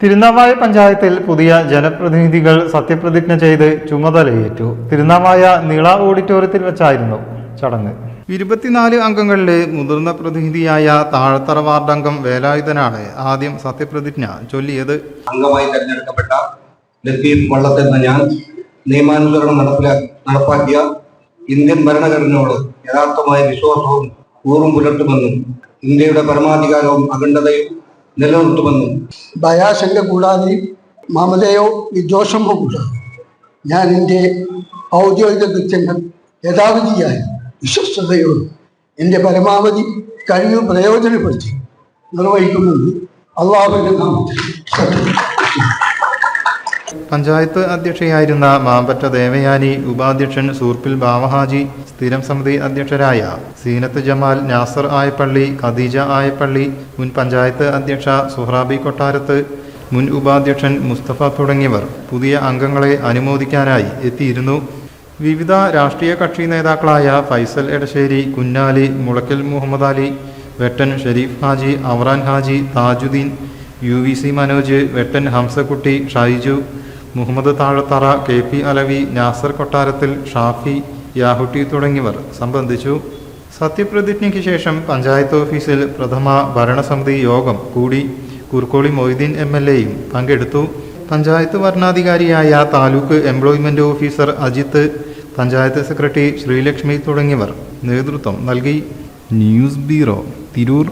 തിരുനാവായ പഞ്ചായത്തിൽ പുതിയ ജനപ്രതിനിധികൾ സത്യപ്രതിജ്ഞ ചെയ്ത് ചുമതലയേറ്റു. തിരുനാവായ നീള ഓഡിറ്റോറിയത്തിൽ വെച്ചായിരുന്നു ചടങ്ങ്. ഇരുപത്തിനാല് അംഗങ്ങളിലെ മുതിർന്ന പ്രതിനിധിയായ താഴത്തറ വാർഡ് അംഗം വേലായുധനാണ് ആദ്യം സത്യപ്രതിജ്ഞ ചൊല്ലിയത്. അംഗമായി തെരഞ്ഞെടുക്കപ്പെട്ട ലത്തീഫ് വള്ളത്ത് എന്ന ഞാൻ നിയമാനുസരണം നടപ്പാക്കിയ ഇന്ത്യൻ ഭരണഘടനയോട് യഥാർത്ഥമായ വിശ്വാസവും കൂറും പുലർത്തുമെന്നും ഇന്ത്യയുടെ പരമാധികാരവും അഖണ്ഡതയും നിലനിർത്തുമെന്നും. ഭയാശങ്ക കൂടാതെ മമതയോ വിദ്വേഷമോ കൂടാതെ ഞാൻ എന്റെ ഔദ്യോഗിക കൃത്യങ്ങൾ യഥാവിധിയായി വിശ്വസ്തയോടും എന്റെ പരമാവധി കഴിവ് പ്രയോജനപ്പെടുത്തി നിർവഹിക്കുമെന്ന് അള്ളാഹുവിന്റെ നാമത്തിൽ പഞ്ചായത്ത് അധ്യക്ഷയായിരുന്ന മാമ്പറ്റ ദേവയാനി ഉപാധ്യക്ഷൻ സൂർപ്പിൽ ബാവഹാജി സ്ഥിരം സമിതി അധ്യക്ഷരായ സീനത്ത് ജമാൽ നാസർ ആയപ്പള്ളി ഖദീജ ആയപ്പള്ളി മുൻ പഞ്ചായത്ത് അധ്യക്ഷ സുഹ്രാബി കൊട്ടാരത്ത് മുൻ ഉപാധ്യക്ഷൻ മുസ്തഫ തുടങ്ങിയവർ പുതിയ അംഗങ്ങളെ അനുമോദിക്കാനായി എത്തിയിരുന്നു. വിവിധ രാഷ്ട്രീയ കക്ഷി നേതാക്കളായ Faisal Edassery Kunhali Mulakkal Muhammad Ali Vettan Shareef Haji Avaran Haji Thajuddeen U V C Manoj Vettan Hamzakutty Shaiju Muhammad Thazhathara K P Alavi Nasar കൊട്ടാരത്തിൽ ഷാഫി യാഹുട്ടി തുടങ്ങിയവർ സംബന്ധിച്ചു സത്യപ്രതിജ്ഞയ്ക്ക് ശേഷം പഞ്ചായത്ത് ഓഫീസിൽ പ്രഥമ ഭരണസമിതി യോഗം കൂടി കുർക്കോളി മൊയ്തീൻ എം എൽ എയും പങ്കെടുത്തു. പഞ്ചായത്ത് ഭരണാധികാരിയായ taluk employment officer Ajith panchayat secretary Sreelakshmi തുടങ്ങിയവർ നേതൃത്വം നൽകി. News bureau Tirur.